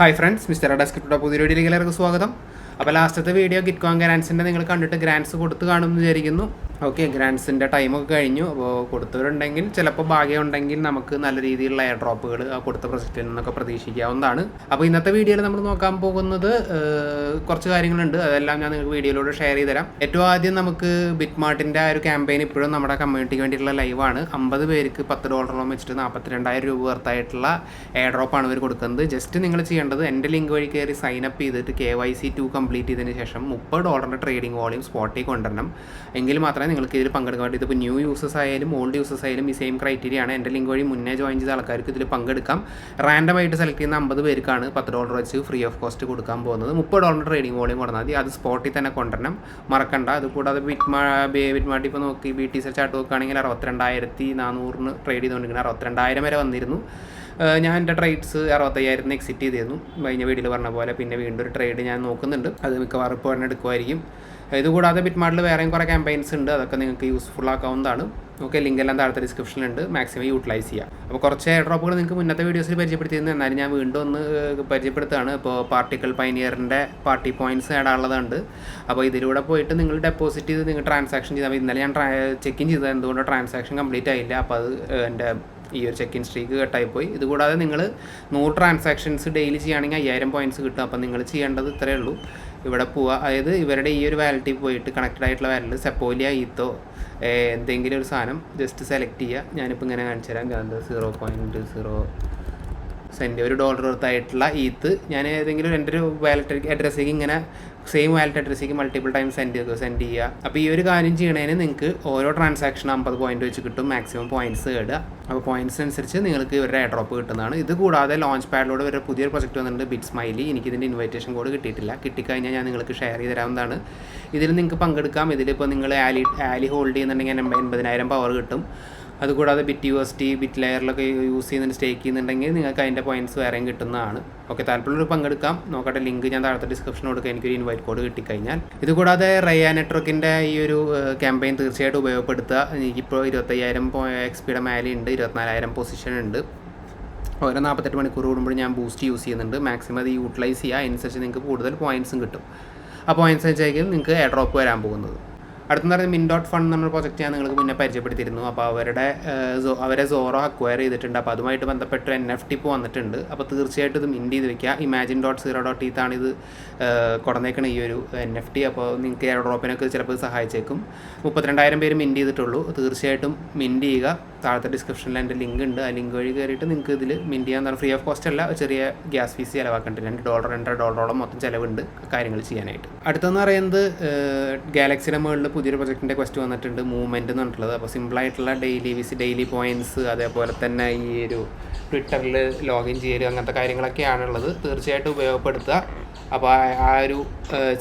Hi friends mister അഡാസ്ക്രിപ്റ്റോ പുതിയ വീഡിയോയിലേക്ക് എല്ലാവർക്കും സ്വാഗതം. അപ്പോൾ ലാസ്റ്റത്തെ വീഡിയോ കിറ്റ്കോൺ ഗ്രാൻസിന്റെ നിങ്ങൾ കണ്ടിട്ട് ഗ്രാൻസ് കൊടുത്ത് കാണുമെന്ന് വിചാരിക്കുന്നു. ഓക്കെ ഗ്രാൻസിന്റെ ടൈമൊക്കെ കഴിഞ്ഞു. അപ്പോൾ കൊടുത്തവരുണ്ടെങ്കിൽ ചിലപ്പോൾ ഭാഗ്യം ഉണ്ടെങ്കിൽ നമുക്ക് നല്ല രീതിയിലുള്ള എയർ ഡ്രോപ്പുകൾ കൊടുത്ത പ്രൊജക്റ്റിൽ നിന്നൊക്കെ പ്രതീക്ഷിക്കാവുന്നതാണ്. അപ്പോൾ ഇന്നത്തെ വീഡിയോയിൽ നമ്മൾ നോക്കാൻ പോകുന്നത് കുറച്ച് കാര്യങ്ങളുണ്ട്. അതെല്ലാം ഞാൻ നിങ്ങൾക്ക് വീഡിയോയിലൂടെ ഷെയർ ചെയ്ത് തരാം ഏറ്റവും ആദ്യം നമുക്ക് ബിറ്റ് മാർട്ടിന്റെ ആ ഒരു ക്യാമ്പയിൻ ഇപ്പോഴും നമ്മുടെ കമ്മ്യൂണിറ്റിക്ക് വേണ്ടിയിട്ടുള്ള ലൈവാണ് അമ്പത് പേർക്ക് പത്ത് ഡോളറോളം വെച്ചിട്ട് നാൽപ്പത്തിരണ്ടായിരം രൂപ വർത്തായിട്ടുള്ള എയർ ഡ്രോപ്പാണ് ഇവർ കൊടുക്കുന്നത്. ജസ്റ്റ് നിങ്ങൾ ചെയ്യേണ്ടത് എന്റെ ലിങ്ക് വഴി കയറി സൈൻ അപ്പ് ചെയ്തിട്ട് K Y C to complete ചെയ്തതിന് ശേഷം മുപ്പത് ഡോളറിന്റെ ട്രേഡിംഗ് വോളിയം സ്പോട്ടിൽ കൊണ്ടുവരണം. എങ്കിൽ മാത്രമേ നിങ്ങൾക്ക് ഇതിൽ പങ്കെടുക്കാൻ പറ്റൂ. ഇതിപ്പോൾ ന്യൂ യൂസേഴ്സ് ആയാലും ഓൾഡ് യൂസേഴ്സ് ആയാലും ഈ സെയിം ക്രൈറ്റീരിയ ആണ്. എന്റെ ലിങ്ക് വഴി മുന്നേ ജോയിൻ ചെയ്ത ആൾക്കാർക്ക് ഇതിൽ പങ്കെടുക്കാം. റാൻഡം ആയിട്ട് സെലക്ട് ചെയ്യുന്ന അമ്പത് പേർക്കാണ് പത്ത് ഡോളർ വെച്ച് ഫ്രീ ഓഫ് കോസ്റ്റ് കൊടുക്കാൻ പോകുന്നത്. മുപ്പത് ഡോളറിന്റെ ട്രേഡിംഗ് വോളിയം കൊണ്ടാൽ മതി. അത് സ്പോട്ടിൽ തന്നെ കൊണ്ടുവരണം. മറക്കണ്ട. അതുകൂടാതെ ബിറ്റ്മാ ബിറ്റ്മാട്ടി ഇപ്പോൾ നോക്കി. ബി ടി സെ ചാർട്ട് നോക്കുകയാണെങ്കിൽ അറുപത്തിരണ്ടായിരത്തി നാനൂറിന് ട്രേഡ് ചെയ്തുകൊണ്ടിരിക്കുന്നത് അറുപത്തിരണ്ടായിരം വരെ വന്നിരുന്നു. ഞാൻ എന്റെ ട്രേഡ്സ് അറുപത്തയ്യായിരത്തിന് എക്സിറ്റ് ചെയ്തിരുന്നു. കഴിഞ്ഞ വീഡിയോയിൽ പറഞ്ഞ പോലെ പിന്നെ വീണ്ടും ഒരു ട്രേഡ് ഞാൻ നോക്കുന്നുണ്ട്. അത് മിക്കവാറും ഇപ്പോൾ തന്നെ എടുക്കുമായിരിക്കും. ഇതുകൂടാതെ ബിറ്റ്മാർട്ടിൽ വേറെയും കുറേ ക്യാമ്പയിൻസ് ഉണ്ട്. അതൊക്കെ നിങ്ങൾക്ക് യൂസ്ഫുൾ ആക്കാവുന്നതാണ്. ഓക്കെ ലിങ്ക് എല്ലാം താഴത്തെ ഡിസ്ക്രിപ്ഷനിലുണ്ട് മാക്സിമം യൂട്ടിലൈസ് ചെയ്യാം. അപ്പോൾ കുറച്ച് എയർ ഡ്രോപ്പുകൾ നിങ്ങൾക്ക് മുന്നത്തെ വീഡിയോസിൽ പരിചയപ്പെടുത്തിയിരുന്നു. എന്നാലും ഞാൻ വീണ്ടും ഒന്ന് പരിചയപ്പെടുത്താണ് ഇപ്പോൾ പാർട്ടിക്കൽ പൈനിയറിന്റെ പാർട്ടി പോയിന്റ്സ് നേടാനുള്ളതുണ്ട് അപ്പോൾ ഇതിലൂടെ പോയിട്ട് നിങ്ങൾ ഡെപ്പോസിറ്റ് ചെയ്ത് നിങ്ങൾ ട്രാൻസാക്ഷൻ ചെയ്താൽ. ഇന്നലെ ഞാൻ ചെക്ക് ഇൻ ചെയ്തത് എന്തുകൊണ്ട് ട്രാൻസാക്ഷൻ കംപ്ലീറ്റ് ആയില്ല. അപ്പോൾ അത് എന്റെ ഈ ഒരു ചെക്ക് ഇൻ സ്ട്രീക്ക് കട്ടായി പോയി ഇതുകൂടാതെ നിങ്ങൾ നൂറ് ട്രാൻസാക്ഷൻസ് ഡെയിലി ചെയ്യുകയാണെങ്കിൽ അയ്യായിരം പോയിന്റ്സ് കിട്ടും. അപ്പോൾ നിങ്ങൾ ചെയ്യേണ്ടത് ഇത്രയേ ഉള്ളൂ. ഇവിടെ പോവുക. അതായത് ഇവരുടെ ഈ ഒരു വാലറ്റിൽ പോയിട്ട് കണക്റ്റഡ് ആയിട്ടുള്ള വാലറ്റ് സെപ്പോലിയ ഈത്തോ എന്തെങ്കിലും ഒരു സാധനം ജസ്റ്റ് സെലക്ട് ചെയ്യുക. ഞാനിപ്പോൾ ഇങ്ങനെ കാണിച്ചു തരാം സീറോ പോയിന്റ് സീറോ സെന്റ് ഒരു ഡോളർ വർത്തായിട്ടുള്ള ഈത്ത് ഞാൻ ഏതെങ്കിലും എന്റെ ഒരു വാലറ്റ് അഡ്രസ്സിലേക്ക് ഇങ്ങനെ സെയിം വാലറ്റ് അഡ്രസ്സിലേക്ക് മൾട്ടിപ്പിൾ ടൈം സെൻഡ് ചെയ്തു സെൻഡ് ചെയ്യുക. അപ്പോൾ ഈ ഒരു കാര്യം ചെയ്യണതിന് നിങ്ങൾക്ക് ഓരോ ട്രാൻസാക്ഷൻ അമ്പത് പോയിന്റ് വെച്ച് കിട്ടും മാക്സിമം പോയിന്റ്സ് നേടുക അപ്പോൾ പോയിന്റ്സ് അനുസരിച്ച് നിങ്ങൾക്ക് എയർ ഡ്രോപ്പ് കിട്ടുന്നതാണ്. ഇത് കൂടാതെ ലോഞ്ച് പാഡിലൂടെ ഒരു പുതിയൊരു പ്രൊജക്റ്റ് വന്നിട്ടുണ്ട് ബിറ്റ് സ്മൈലി എനിക്ക് ഇതിന്റെ ഇൻവൈറ്റേഷൻ കോഡ് കിട്ടിയിട്ടില്ല. കിട്ടിക്കഴിഞ്ഞാൽ ഞാൻ നിങ്ങൾക്ക് ഷെയർ ചെയ്ത് തരാവുന്നതാണ്. ഇതിൽ നിങ്ങൾക്ക് പങ്കെടുക്കാം. ഇതിലിപ്പോൾ നിങ്ങൾ ആലി ആലി ഹോൾഡ് ചെയ്യുന്നുണ്ടെങ്കിൽ എൺപതിനായിരം പവർ കിട്ടും. അതുകൂടാതെ bit U S T bit ലെയറിലൊക്കെ use ചെയ്യുന്നുണ്ട് സ്റ്റേക്ക് ചെയ്യുന്നുണ്ടെങ്കിൽ നിങ്ങൾക്ക് അതിന്റെ പോയിന്റ്സ് വേറെയും കിട്ടുന്നതാണ്. ഓക്കെ താല്പര്യമുള്ളവർ പങ്കെടുക്കാം. നോക്കട്ടെ ലിങ്ക് ഞാൻ താഴത്തെ ഡിസ്ക്രിപ്ഷൻ കൊടുക്കുക എനിക്കൊരു ഇൻവൈറ്റ് കോഡ് കിട്ടിക്കഴിഞ്ഞാൽ. ഇതുകൂടാതെ റയ നെറ്റ്വർക്കിന്റെ ഈ ഒരു ക്യാമ്പയിൻ തീർച്ചയായിട്ടും ഉപയോഗപ്പെടുത്തുക. എനിക്കിപ്പോൾ ഇരുപത്തയ്യായിരം എക്സ് പിയുടെ മേലെ ഉണ്ട് ഇരുപത്തിനാലായിരം പൊസിഷൻ ഉണ്ട്. ഓരോ നാൽപ്പത്തെട്ട് മണിക്കൂർ കൂടുമ്പോൾ ഞാൻ ബൂസ്റ്റ് യൂസ് ചെയ്യുന്നുണ്ട്. മാക്സിമം അത് യൂട്ടിലൈസ് ചെയ്യുക. അതിനനുസരിച്ച് നിങ്ങൾക്ക് കൂടുതൽ പോയിന്റ്സും കിട്ടും. ആ പോയിന്റ്സ് വെച്ചായിരിക്കും നിങ്ങൾക്ക് എയർ ഡ്രോപ്പ് വരാൻ പോകുന്നത്. അടുത്തെന്ന് പറയുന്നത് മിൻ ഡോട്ട് ഫണ്ട് എന്നൊരു പ്രൊജക്റ്റ് ഞാൻ നിങ്ങൾക്ക് മുന്നേ പരിചയപ്പെടുത്തിയിരുന്നു. അപ്പോൾ അവരുടെ അവരെ സോറോ അക്വയർ ചെയ്തിട്ടുണ്ട്. അപ്പോൾ അതുമായിട്ട് ബന്ധപ്പെട്ട് എൻ എഫ് ടി ഇപ്പോൾ വന്നിട്ടുണ്ട്. അപ്പോൾ തീർച്ചയായിട്ടും ഇത് മിന്റ് ചെയ്ത് വെക്കുക. ഇമാജിൻ ഡോട്ട് സീറോ ഡോട്ട് ഈത്താണ് ഇത് കൊടുന്നേക്കണ ഈ ഒരു എൻ എഫ് ടി അപ്പോൾ നിങ്ങൾക്ക് എയർ ഡ്രോപ്പിനൊക്കെ ചിലപ്പോൾ സഹായിച്ചേക്കും. മുപ്പത്തിരണ്ടായിരം പേര് മിൻഡ് ചെയ്തിട്ടുള്ളൂ. തീർച്ചയായിട്ടും മിൻഡ് ചെയ്യുക. താഴത്തെ ഡിസ്ക്രിപ്ഷനിൽ എന്റെ ലിങ്ക് ഉണ്ട്. ആ ലിങ്ക് വഴി കയറിയിട്ട് നിങ്ങൾക്ക് ഇതിൽ മിൻഡ് ചെയ്യാൻ ഫ്രീ ഓഫ് കോസ്റ്റ് അല്ല. ചെറിയ ഗ്യാസ് ഫീസ് ചിലവാക്കേണ്ടത് രണ്ട് ഡോളർ രണ്ടര ഡോളറോളം മൊത്തം ചിലവുണ്ട് കാര്യങ്ങൾ ചെയ്യാനായിട്ട്. അടുത്തെന്ന് പറയുന്നത് ഗാലക്സിയുടെ മുകളിൽ പുതിയൊരു പ്രൊജക്റ്റിന്റെ ക്വസ്റ്റ് വന്നിട്ടുണ്ട് മൂവ്മെന്റ് എന്ന് പറഞ്ഞിട്ടുള്ളത്. അപ്പോൾ സിമ്പിളായിട്ടുള്ള ഡെയിലി വിസി ഡെയിലി പോയിന്റ്സ് അതേപോലെ തന്നെ ഈ ഒരു ട്വിറ്ററിൽ ലോഗിൻ ചെയ്യൽ അങ്ങനത്തെ കാര്യങ്ങളൊക്കെയാണുള്ളത്. തീർച്ചയായിട്ടും ഉപയോഗപ്പെടുത്തുക. അപ്പോൾ ആ- ആ ഒരു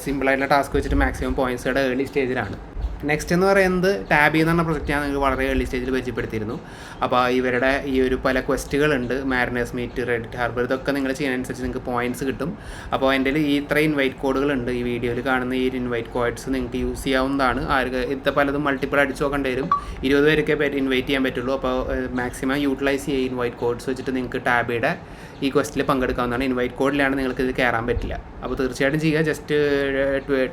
സിമ്പിളായിട്ടുള്ള ടാസ്ക് വെച്ചിട്ട് മാക്സിമം പോയിന്റ്സുകളുടെ ഏർലി സ്റ്റേജിലാണ് നെക്സ്റ്റ് എന്ന് പറയുന്നത് ടാബി എന്ന് പറഞ്ഞ പ്രൊജക്റ്റ് ഞാൻ നിങ്ങൾക്ക് വളരെ ഏർലി സ്റ്റേജിൽ പരിചയപ്പെടുത്തിയിരുന്നു. അപ്പോൾ ഇവരുടെ ഈ ഒരു പല ക്വസ്റ്റുകളുണ്ട് മാരിനേഴ്സ് മീറ്റ് റെഡിറ്റ് ഹാർബർ ഇതൊക്കെ നിങ്ങൾ ചെയ്യുന്നതനുസരിച്ച് നിങ്ങൾക്ക് പോയിന്റ്സ് കിട്ടും. അപ്പോൾ എന്റെ ഈ ഇത്ര ഇൻവൈറ്റ് കോഡുകളുണ്ട് ഈ വീഡിയോയിൽ കാണുന്ന ഈ ഇൻവൈറ്റ് കോഡ്സ് നിങ്ങൾക്ക് യൂസ് ചെയ്യാവുന്നതാണ്. ആർക്ക് ഇത്ര പലതും മൾട്ടിപ്പിൾ അടിച്ച് നോക്കേണ്ടി വരും. ഇരുപത് പേരൊക്കെ ഇൻവൈറ്റ് ചെയ്യാൻ പറ്റുള്ളൂ. അപ്പോൾ മാക്സിമം യൂട്ടിലൈസ് ചെയ്യുക ഇൻവൈറ്റ് കോഡ്സ് വെച്ചിട്ട് നിങ്ങൾക്ക് ടാബിയുടെ ഈ ക്വസ്റ്റിൽ പങ്കെടുക്കാവുന്നതാണ്. ഇൻവൈറ്റ് കോഡിലാണ് നിങ്ങൾക്ക് ഇത് കയറാൻ പറ്റില്ല. അപ്പോൾ തീർച്ചയായിട്ടും ചെയ്യുക ജസ്റ്റ്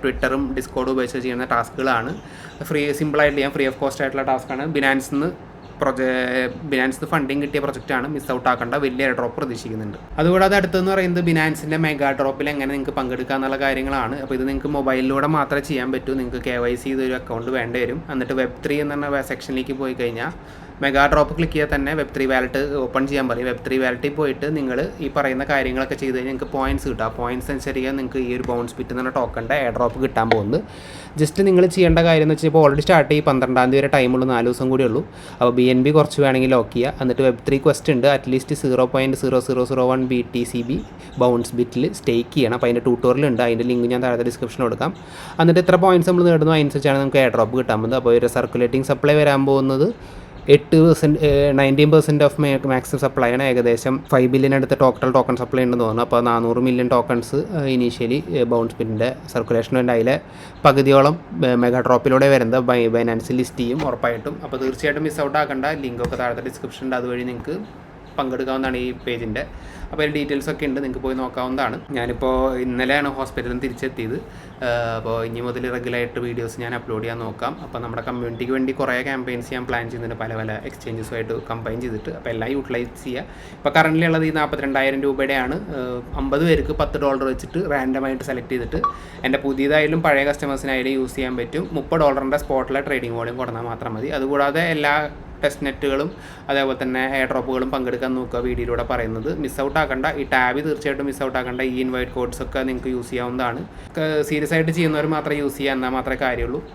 ട്വിറ്ററും ഡിസ്കോഡും ഉപയോഗിച്ച് ചെയ്യുന്ന ടാസ്കുകളാണ് ഫ്രീ സിമ്പിളായിട്ട് ചെയ്യാം ഫ്രീ ഓഫ് കോസ്റ്റ് ആയിട്ടുള്ള ടാസ്ക്കാണ് ബിനാൻസ് നിന്ന് പ്രൊജ ബിനാൻസ് ഫണ്ടിങ് കിട്ടിയ പ്രൊജക്റ്റാണ് മിസ് ഔട്ട് ആക്കേണ്ട വലിയ ഡ്രോപ്പ് പ്രതീക്ഷിക്കുന്നുണ്ട്. അതുകൂടാതെ അടുത്തെന്ന് പറയുന്നത് ബിനാൻസിന്റെ മെഗാ ഡ്രോപ്പിൽ എങ്ങനെ നിങ്ങൾക്ക് പങ്കെടുക്കുക എന്നുള്ള കാര്യങ്ങളാണ്. അപ്പോൾ ഇത് നിങ്ങൾക്ക് മൊബൈലിലൂടെ മാത്രമേ ചെയ്യാൻ പറ്റൂ. നിങ്ങൾക്ക് കെ വൈ സി ഇതൊരു അക്കൗണ്ട് വേണ്ടി വരും. എന്നിട്ട് വെബ് ത്രീ എന്ന് പറഞ്ഞ സെക്ഷനിലേക്ക് പോയി കഴിഞ്ഞാൽ മെഗാ ഡ്രോപ്പ് ക്ലിക്ക് ചെയ്താൽ തന്നെ വെബ് ത്രീ വാലറ്റ് ഓപ്പൺ ചെയ്യാൻ പറയും. വെബ് ത്രീ വാലറ്റിൽ പോയിട്ട് നിങ്ങൾ ഈ പറയുന്ന കാര്യങ്ങളൊക്കെ ചെയ്ത് കഴിഞ്ഞാൽ നിങ്ങൾക്ക് പോയിന്റ്സ് കിട്ടും. ആ പോയിന്റ്സ് അനുസരിച്ച് നിങ്ങൾക്ക് ഈ ഒരു ബൗൺസ് ബിറ്റ് എന്ന് ടോക്കണിന്റെ എയർ ഡ്രോപ്പ് കിട്ടാൻ പോകുന്നത് ജസ്റ്റ് നിങ്ങൾ ചെയ്യേണ്ട കാര്യം എന്ന് വെച്ചാൽ ഇപ്പോൾ ഓൾറെഡി സ്റ്റാർട്ട് ചെയ്യും പന്ത്രണ്ടാം തീയതി വരെ ടൈമുള്ളൂ നാല് ദിവസം കൂടി ഉള്ളൂ. അപ്പോൾ ബി എൻ ബി കുറച്ച് വേണമെങ്കിൽ ലോക്ക് ചെയ്യുക എന്നിട്ട് വെബ് ത്രീ ക്വസ്റ്റ് ഉണ്ട്. At least zero point zero zero zero one B T C B bounce ബിറ്റിൽ stake ചെയ്യണം. അപ്പോൾ അതിന്റെ ട്യൂട്ടോറിയൽ ഉണ്ട്. അതിന്റെ ലിങ്ക് ഞാൻ താഴത്തെ ഡിസ്ക്രിപ്ഷൻ കൊടുക്കാം. എന്നിട്ട് എത്ര പോയിന്റ്സ് നമ്മൾ നേടുന്നു? അതിനനുസരിച്ചാണ് നമുക്ക് എയർ ഡ്രോപ്പ് കിട്ടാൻ പോകുന്നത്. അപ്പോൾ ഒരു സർക്കുലേറ്റിംഗ് സപ്ലൈ വരാൻ പോകുന്നത് എട്ട് percent nineteen percent of maximum supply ആണ് ഏകദേശം ഫൈവ് ബില്യൺ അടുത്ത് ടോട്ടൽ ടോക്കൺ സപ്ലൈ ഉണ്ടെന്ന് തോന്നുന്നു. അപ്പോൾ നാനൂറ് മില്യൺ ടോക്കൺസ് ഇനീഷ്യലി ബൗൺസ് പിന്നിന്റെ സർക്കുലേഷൻ ഉണ്ട് അതിലെ പകുതിയോളം മെഗാ ഡ്രോപ്പിലൂടെ വരുന്നത് ബൈ ബൈനാൻസിൽ ലിസ്റ്റ് ചെയ്യും ഉറപ്പായിട്ടും. അപ്പോൾ തീർച്ചയായിട്ടും മിസ് ഔട്ട് ആക്കേണ്ട. ലിങ്കൊക്കെ താഴത്തെ ഉണ്ട്. അതുവഴി നിങ്ങൾക്ക് പങ്കെടുക്കാവുന്നതാണ് ഈ പേജിന്റെ. അപ്പോൾ അതിൽ ഡീറ്റെയിൽസ് ഒക്കെ ഉണ്ട് നിങ്ങൾക്ക് പോയി നോക്കാവുന്നതാണ്. ഞാനിപ്പോൾ ഇന്നലെയാണ് ഹോസ്പിറ്റലിൽ നിന്ന് തിരിച്ചെത്തിയത്. അപ്പോൾ ഇനി മുതൽ റെഗുലറായിട്ട് വീഡിയോസ് ഞാൻ അപ്ലോഡ് ചെയ്യാൻ നോക്കാം. അപ്പോൾ നമ്മുടെ കമ്മ്യൂണിറ്റിക്ക് വേണ്ടി കുറേ ക്യാമ്പയിൻസ് ഞാൻ പ്ലാൻ ചെയ്യുന്നുണ്ട് പല പല എക്സ്ചേഞ്ചസുമായിട്ട് കമ്പൈൻ ചെയ്തിട്ട്. അപ്പോൾ എല്ലാം യൂട്ടിലൈസ് ചെയ്യുക ഇപ്പോൾ കറന്റ് ഉള്ളത് ഈ നാൽപ്പത്തിരണ്ടായിരം രൂപയുടെയാണ്. അമ്പത് പേർക്ക് പത്ത് ഡോളർ വെച്ചിട്ട് റാൻഡമായിട്ട് സെലക്ട് ചെയ്തിട്ട് എന്റെ പുതിയതായാലും പഴയ കസ്റ്റമേഴ്സിനായാലും യൂസ് ചെയ്യാൻ പറ്റും. മുപ്പത് ഡോളറിന്റെ സ്പോട്ടിലെ ട്രേഡിംഗ് വോളിയം കൊടുത്താൽ മാത്രം മതി. അതുകൂടാതെ എല്ലാ ടെസ്റ്റ് നെറ്റുകളും അതേപോലെ തന്നെ എയർ ഡ്രോപ്പുകളും പങ്കെടുക്കാൻ നോക്കുക വീഡിയോയിലൂടെ പറയുന്നത്. മിസ് ഔട്ട് ആക്കണ്ട. ഈ ടാബ് തീർച്ചയായിട്ടും മിസ് ഔട്ട് ആക്കണ്ട. ഈ ഇൻവൈറ്റ് കോഡ്സ് ഒക്കെ നിങ്ങൾക്ക് യൂസ് ചെയ്യാവുന്നതാണ്. സീരിയസ് ആയിട്ട് ചെയ്യുന്നവർ മാത്രമേ യൂസ് ചെയ്യാൻ എന്നാൽ മാത്രമേ കാര്യമുള്ളൂ.